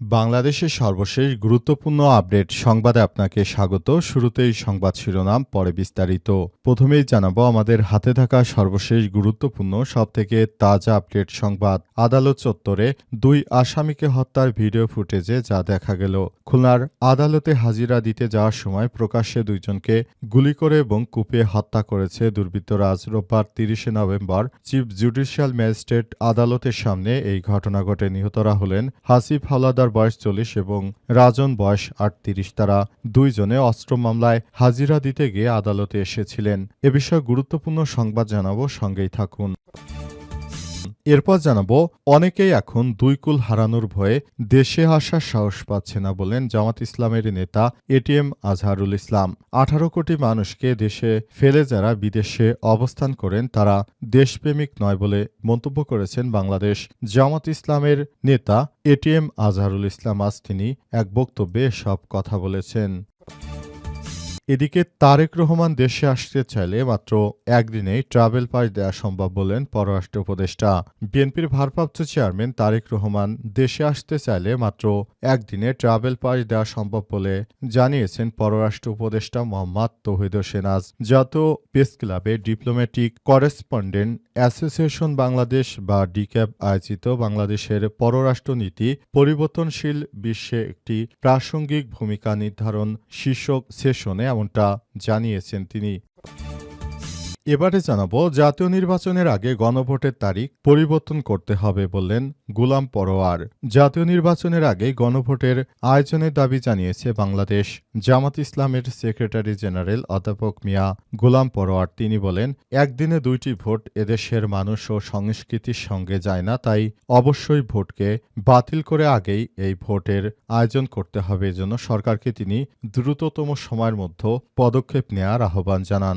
বাংলাদেশের সর্বশেষ গুরুত্বপূর্ণ আপডেট সংবাদে আপনাকে স্বাগত। শুরুতেই সংবাদ শিরোনাম, পরে বিস্তারিত। প্রথমেই জানাব, আমাদের হাতে থাকা সর্বশেষ গুরুত্বপূর্ণ, সবথেকে তাজা আপডেট সংবাদ। আদালত চত্বরে দুই আসামিকে হত্যার ভিডিও ফুটেজে যা দেখা গেল। খুলনার আদালতে হাজিরা দিতে যাওয়ার সময় প্রকাশ্যে দুইজনকে গুলি করে এবং কুপিয়ে হত্যা করেছে দুর্বৃত্তরা আজ রোববার তিরিশে নভেম্বর চিফ জুডিশিয়াল ম্যাজিস্ট্রেট আদালতের সামনে এই ঘটনা ঘটে। নিহতরা হলেন হাসিফ হাওলাদার বয়স চল্লিশ এবং রাজন বয়স আটত্রিশ, তারা দুইজনে অস্ত্র মামলায় হাজিরা দিতে গিয়ে আদালতে এসেছিলেন। এ বিষয়ে গুরুত্বপূর্ণ সংবাদ জানাব, সঙ্গেই থাকুন। এরপর জানাব, অনেকেই এখন দুই কুল হারানোর ভয়ে দেশে আসার সাহস পাচ্ছে না বলেন জামাত ইসলামের নেতা এটিএম আজহারুল ইসলাম। আঠারো কোটি মানুষকে দেশে ফেলে যারা বিদেশে অবস্থান করেন, তারা দেশপ্রেমিক নয় বলে মন্তব্য করেছেন বাংলাদেশ জামাত ইসলামের নেতা এটিএম আজহারুল ইসলাম। আজ তিনি এক বক্তব্যে সব কথা বলেছেন। এদিকে তারেক রহমান দেশে আসতে চাইলে মাত্র একদিনেই ট্রাভেল পাস দেওয়া সম্ভব বলেন পররাষ্ট্র উপদেষ্টা। বিএনপির ভারপ্রাপ্ত চেয়ারম্যান তারেক রহমান দেশে আসতে চাইলে মাত্র একদিনে ট্রাভেল পাস দেওয়া সম্ভব বলে জানিয়েছেন পররাষ্ট্র উপদেষ্টা মোহাম্মদ তৌহিদ হোসেন আজ। জাতীয় প্রেস ক্লাবে ডিপ্লোম্যাটিক করেসপন্ডেন্ট অ্যাসোসিয়েশন বাংলাদেশ বা ডিক্যাব আয়োজিত বাংলাদেশের পররাষ্ট্রনীতি পরিবর্তনশীল বিশ্বে একটি প্রাসঙ্গিক ভূমিকা নির্ধারণ শীর্ষক সেশনে এমনটা জানিয়েছেন তিনি। এবারে জানাব, জাতীয় নির্বাচনের আগে গণভোটের তারিখ পরিবর্তন করতে হবে বললেন গুলাম পরোয়ার। জাতীয় নির্বাচনের আগে গণভোটের আয়োজনের দাবি জানিয়েছে বাংলাদেশ। জামাত ইসলামের সেক্রেটারি জেনারেল অধ্যাপক মিয়া গুলাম পরোয়ার। তিনি বলেন, একদিনে দুইটি ভোট এদেশের মানুষ ও সংস্কৃতির সঙ্গে যায় না, তাই অবশ্যই ভোটকে বাতিল করে আগেই এই ভোটের আয়োজন করতে হবে। এজন্য সরকারকে তিনি দ্রুততম সময়ের মধ্যে পদক্ষেপ নেওয়ার আহ্বান জানান।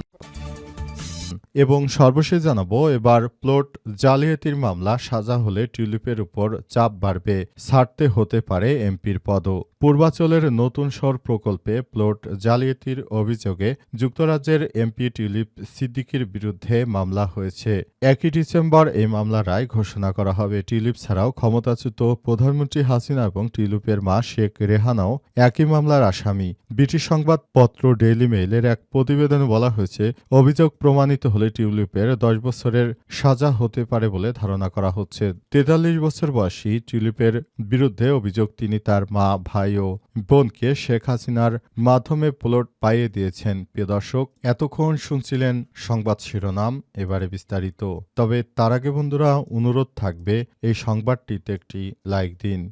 এবং সর্বশেষ জানাব, এবার প্লট জালিয়াতির মামলা সাজা হলে টিউলিপের উপর চাপ বাড়বে, ছাড়তে হতে পারে এমপির পদও। পূর্বাচলের নতুন শহর প্রকল্পে প্লট জালিয়াতির অভিযোগে যুক্তরাজ্যের এমপি টিউলিপ সিদ্দিকির বিরুদ্ধে মামলা হয়েছে। একই ডিসেম্বর এই মামলা রায় ঘোষণা করা হবে। টিউলিপ ছাড়াও ক্ষমতাচ্যুত প্রধানমন্ত্রী হাসিনা এবং টিউলিপের মা শেখ রেহানাও একই মামলার আসামি। ব্রিটিশ সংবাদপত্র ডেইলি মেইলের এক প্রতিবেদনে বলা হয়েছে, অভিযোগ প্রমাণিত হলে টিউলিপের দশ বছরের সাজা হতে পারে বলে ধারণা করা হচ্ছে। তেতাল্লিশ বছর বয়সী টিউলিপের বিরুদ্ধে অভিযোগ তিনি তার মা, ভাই ও বোনকে শেখ হাসিনার মাধ্যমে প্লট পাইয়ে দিয়েছেন। প্রিয় দর্শক, এতক্ষণ শুনছিলেন সংবাদ শিরোনাম, এবারে বিস্তারিত। তবে তার আগে বন্ধুরা, অনুরোধ থাকবে, এই সংবাদটিতে একটি লাইক দিন।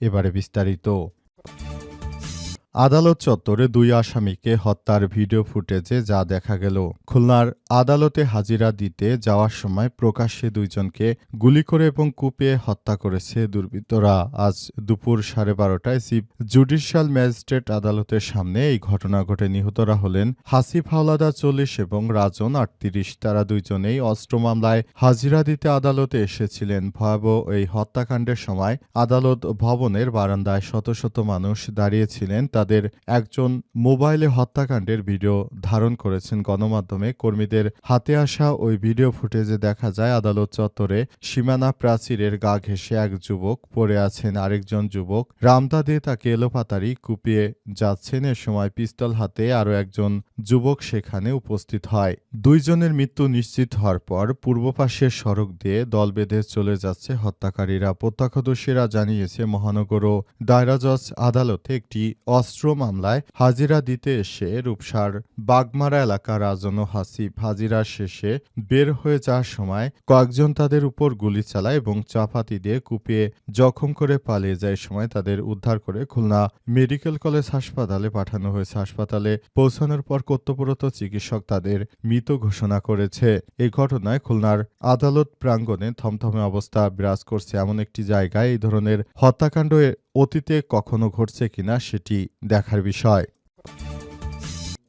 এবারে বিস্তারিত। আদালত চত্বরে দুই আসামিকে হত্যার ভিডিও ফুটেজে যা দেখা গেল। খুলনার আদালতে হাজিরা দিতে যাওয়ার সময় প্রকাশ্যে দুইজনকে গুলি করে এবং কুপিয়ে হত্যা করেছে দুর্বৃত্তরা। আজ দুপুর সাড়ে বারোটায় চিফ জুডিশিয়াল ম্যাজিস্ট্রেট আদালতের সামনে এই ঘটনা ঘটে। নিহতরা হলেন হাসিফ হাওলাদা চল্লিশ এবং রাজন আটত্রিশ। তারা দুইজনেই অস্ত্র মামলায় হাজিরা দিতে আদালতে এসেছিলেন। ভয়াবহ এই হত্যাকাণ্ডের সময় আদালত ভবনের বারান্দায় শত শত মানুষ দাঁড়িয়েছিলেন তাদের একজন মোবাইলে হত্যাকাণ্ডের ভিডিও ধারণ করেছেন গণমাধ্যমে। কর্মীদের হাতে আসা ওই ভিডিও ফুটেজে দেখা যায়, আদালত চত্বরে সীমানা প্রাচীরের গা ঘেঁষে এক যুবক পড়ে আছেন। আরেকজন যুবক রামদা দিয়ে তাকে এলোপাতারি কুপিয়ে যাচ্ছেন। এ সময় পিস্তল হাতে আরও একজন যুবক সেখানে উপস্থিত হয়। দুইজনের মৃত্যু নিশ্চিত হওয়ার পর পূর্ব পাশের সড়ক দিয়ে দল বেঁধে চলে যাচ্ছে হত্যাকারীরা। প্রত্যক্ষদর্শীরা জানিয়েছে, মহানগর ও দায়রা জজ আদালতে একটি অস্ত্র অস্ত্র মামলায় হাজিরা দিতে এসে রূপসার বাগমারা এলাকার রাজন হাসিব হাজিরা শেষে বের হয়ে যাওয়ার সময় কয়েকজন তাদের উপর গুলি চালায় এবং চাপাতি দিয়ে কুপিয়ে জখম করে পালিয়ে যায়। সময় তাদের উদ্ধার করে খুলনা মেডিকেল কলেজ হাসপাতালে পাঠানো হয়েছে। হাসপাতালে পৌঁছানোর পর কর্তব্যরত চিকিৎসক তাদের মৃত ঘোষণা করেছে। এই ঘটনায় খুলনার আদালত প্রাঙ্গণে থমথমে অবস্থা বিরাজ করছে। এমন একটি জায়গায় এই ধরনের হত্যাকাণ্ড এ- অতীতে কখনো ঘটছে কিনা সেটি দেখার বিষয়।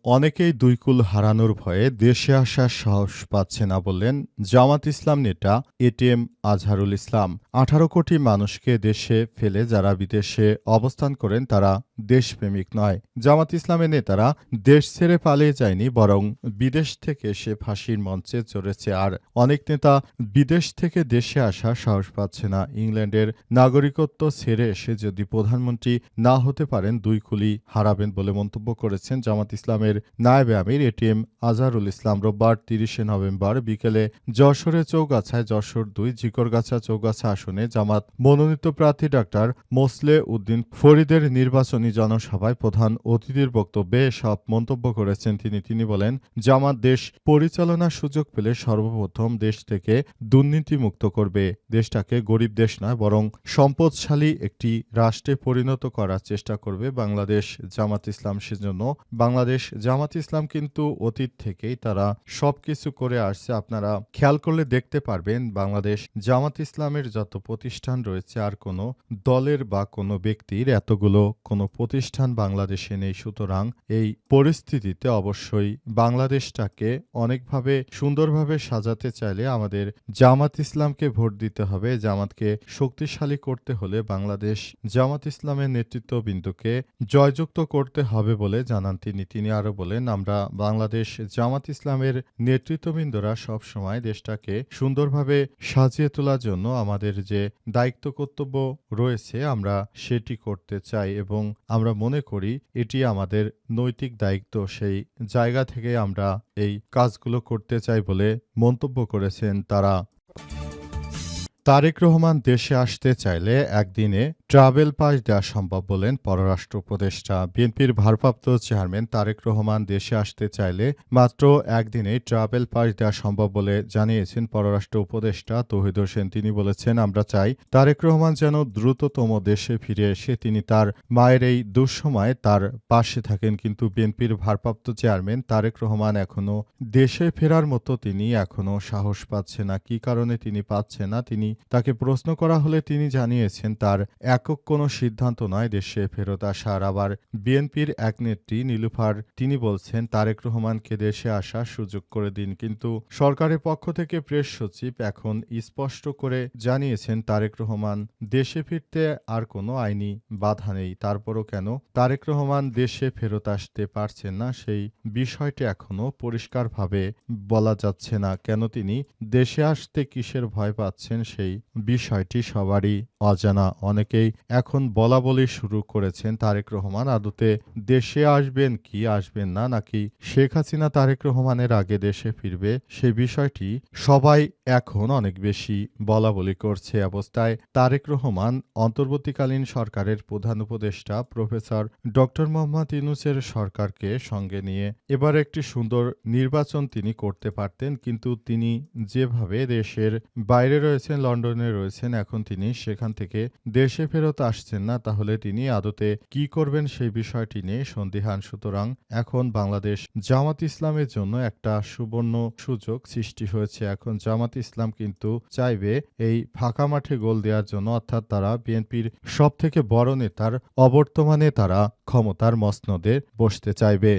অনেকেই দুই কুল হারানোর ভয়ে দেশে আসার সাহস পাচ্ছে না বললেন জামাত ইসলাম নেতা এটিএম আজহারুল ইসলাম। আঠারো কোটি মানুষকে দেশে ফেলে যারা বিদেশে অবস্থান করেন তারা দেশপ্রেমিক নয়। জামাত ইসলামের নেতারা দেশ ছেড়ে পালিয়ে যায়নি বরং বিদেশ থেকে এসে ফাঁসির মঞ্চে চড়েছে আর অনেক নেতা বিদেশ থেকে দেশে আসা সাহস পাচ্ছে না। ইংল্যান্ডের নাগরিকত্ব ছেড়ে এসে যদি প্রধানমন্ত্রী না হতে পারেন দুই কুলি হারাবেন বলে মন্তব্য করেছেন জামাত ইসলামের নায়েবে আমির এটিএম আজহারুল ইসলাম রোববার তিরিশে নভেম্বর বিকেলে যশোরে চৌগাছায় যশোর দুই ঝিকরগাছা চৌগাছা আসনে জামাত মনোনীত প্রার্থী ডাক্তার মোসলে উদ্দিন ফরিদের নির্বাচনী জনসভায় প্রধান অতিথির বক্তব্যে সব মন্তব্য করেছেন তিনি। তিনি বলেন, জামাত দেশ পরিচালনার সুযোগ পেলে সর্বপ্রথম দেশ থেকে দুর্নীতিমুক্ত করবে। দেশটাকে গরিব দেশ নয়, বরং সম্পদশালী একটি রাষ্ট্রে পরিণত করার চেষ্টা করবে বাংলাদেশ। জামাত ইসলাম সেজন্য বাংলাদেশ জামাত ইসলাম কিন্তু অতীত থেকেই তারা সবকিছু করে আসছে। আপনারা খেয়াল করলে দেখতে পারবেন, বাংলাদেশ জামাত ইসলামের যত প্রতিষ্ঠান রয়েছে, আর কোনো দলের বা কোনো ব্যক্তির এতগুলো কোনো প্রতিষ্ঠান বাংলাদেশে নেই। সুতরাং এই পরিস্থিতিতে অবশ্যই বাংলাদেশটাকে অনেকভাবে সুন্দরভাবে সাজাতে চাইলে আমাদের জামাত ইসলামকে ভোট দিতে হবে। জামাতকে শক্তিশালী করতে হলে বাংলাদেশ জামাত ইসলামের নেতৃত্ববিন্দুকে জয়যুক্ত করতে হবে বলে জানান তিনি। তিনি আরও বলেন, আমরা বাংলাদেশ জামাত ইসলামের নেতৃত্ববৃন্দরা সব সময় দেশটাকে সুন্দরভাবে সাজিয়ে তোলার জন্য আমাদের যে দায়িত্ব কর্তব্য রয়েছে, আমরা সেটি করতে চাই এবং আমরা মনে করি এটি আমাদের নৈতিক দায়িত্ব। সেই জায়গা থেকে আমরা এই কাজগুলো করতে চাই বলে মন্তব্য করেছেন তারা। তারেক রহমান দেশে আসতে চাইলে একদিনে ট্রাভেল পাস দেওয়া সম্ভব বলেন পররাষ্ট্র উপদেষ্টা। বিএনপির ভারপ্রাপ্ত চেয়ারম্যান তারেক রহমান দেশে আসতে চাইলে মাত্র একদিনে ট্রাভেল পাস দেওয়া সম্ভব বলে জানিয়েছেন পররাষ্ট্র উপদেষ্টা তৌহিদ হোসেন। তিনি বলেছেন, আমরা চাই তারেক রহমান যেন দ্রুততম দেশে ফিরে এসে তিনি তার মায়ের এই দুঃসময়ে তার পাশে থাকেন। কিন্তু বিএনপির ভারপ্রাপ্ত চেয়ারম্যান তারেক রহমান এখনও দেশে ফেরার মতো তিনি এখনও সাহস পাচ্ছে না। কি কারণে তিনি পাচ্ছে না? তিনি তাকে প্রশ্ন করা হলে তিনি জানিয়েছেন, তার একক কোনো সিদ্ধান্ত নয় দেশে ফেরত আসার। আবার বিএনপির এক নেত্রী নীলুফার, তিনি বলছেন, তারেক রহমানকে দেশে আসার সুযোগ করে দিন। কিন্তু সরকারের পক্ষ থেকে প্রেস সচিব এখন স্পষ্ট করে জানিয়েছেন, তারেক রহমান দেশে ফিরতে আর কোনো আইনি বাধা নেই। তারপরও কেন তারেক রহমান দেশে ফেরত আসতে পারছেন না, সেই বিষয়টি এখনও পরিষ্কারভাবে বলা যাচ্ছে না। কেন তিনি দেশে আসতে কিসের ভয় পাচ্ছেন, সেই বিষয়টি সবারই অজানা। অনেকেই এখন বলা বলি শুরু করেছেন তারেক রহমান। আদতে দেশে আসবেন কি আসবেন না, নাকি শেখ হাসিনা তারেক রহমানের আগে দেশে ফিরবে, সে বিষয়টি সবাই এখন অনেক বেশি বলা বলি করছে অবস্থায়। তারেক রহমান অন্তর্বর্তীকালীন সরকারের প্রধান উপদেষ্টা, প্রফেসর ডক্টর মোহাম্মদ ইউনুসের সরকারকে সঙ্গে নিয়ে এবার একটি সুন্দর নির্বাচন তিনি করতে পারতেন, কিন্তু তিনি যেভাবে দেশের বাইরে রয়েছেন, লন্ডনে রয়েছেন, এখন তিনি সেখান থেকে দেশে ফেরত আসছেন না, তাহলে তিনি আদতে কি করবেন সেই বিষয়টি নিয়ে সন্দিহান। সুতরাং এখন বাংলাদেশ জামাত ইসলামের জন্য একটা সুবর্ণ সুযোগ সৃষ্টি হয়েছে। এখন জামাত ইসলাম কিন্তু চাইবে এই ফাঁকা মাঠে গোল দেওয়ার জন্য, অর্থাৎ তারা বিএনপির সব থেকে বড় নেতার, অবর্তমানে তারা ক্ষমতার মসনদে বসতে চাইবে।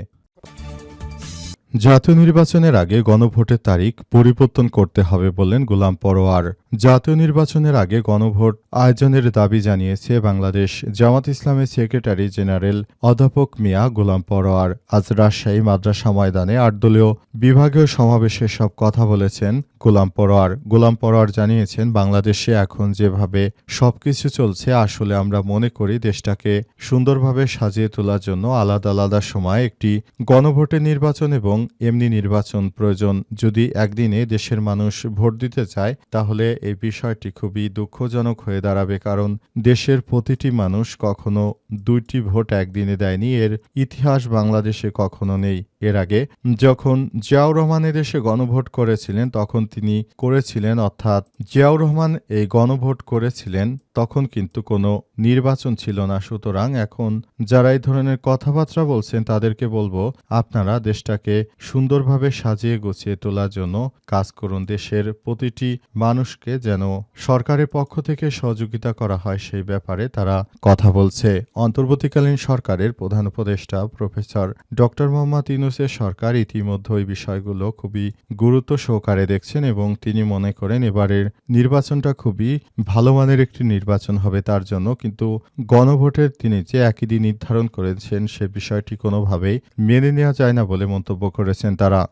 জাতীয় নির্বাচনের আগে গণভোটের তারিখ পরিবর্তন করতে হবে বললেন গোলাম পরোয়ার। জাতীয় নির্বাচনের আগে গণভোট আয়োজনের দাবি জানিয়েছে বাংলাদেশ জামাত ইসলামের সেক্রেটারি জেনারেল অধ্যাপক মিয়া গোলাম পরোয়ার। আজ রাজশাহী মাদ্রাসা ময়দানে আটদলীয় বিভাগীয় সমাবেশে সব কথা বলেছেন গোলাম পরোয়ার। গোলাম পরোয়ার জানিয়েছেন, বাংলাদেশে এখন যেভাবে সবকিছু চলছে, আসলে আমরা মনে করি দেশটাকে সুন্দরভাবে সাজিয়ে তোলার জন্য আলাদা আলাদা সময় একটি গণভোটের নির্বাচন এবং এমনি নির্বাচন প্রয়োজন। যদি একদিনে দেশের মানুষ ভোট দিতে চায়, তাহলে এই বিষয়টি খুবই দুঃখজনক হয়ে দাঁড়াবে, কারণ দেশের প্রতিটি মানুষ কখনো দুইটি ভোট একদিনে দেয়নি, এর ইতিহাস বাংলাদেশে কখনো নেই। এর আগে যখন জিয়াউর রহমানের দেশে গণভোট করেছিলেন, তখন তিনি করেছিলেন, অর্থাৎ জিয়াউর রহমান এই গণভোট করেছিলেন, তখন কিন্তু কোনো নির্বাচন ছিল না। সুতরাং এখন যারা এই ধরনের কথাবার্তা বলছেন, তাদেরকে বলব, আপনারা দেশটাকে সুন্দরভাবে সাজিয়ে গুছিয়ে তোলার জন্য কাজ করুন। দেশের প্রতিটি মানুষকে যেন সরকারের পক্ষ থেকে সহযোগিতা করা হয়, সেই ব্যাপারে তারা কথা বলছে। অন্তর্বর্তীকালীন সরকারের প্রধান উপদেষ্টা প্রফেসর ডক্টর মোহাম্মদ ইউনুসের সরকার ইতিমধ্যে ওই বিষয়গুলো খুবই গুরুত্ব সহকারে দেখছেন এবং তিনি মনে করেন এবারের নির্বাচনটা খুবই ভালো মানের একটি নির্বাচন হবে তার জন্য, কিন্তু গণভোটের তিনি যে একই দিন নির্ধারণ করেছেন সে বিষয়টি কোনোভাবেই মেনে নেওয়া যায় না বলে মন্তব্য করেছেন তারা।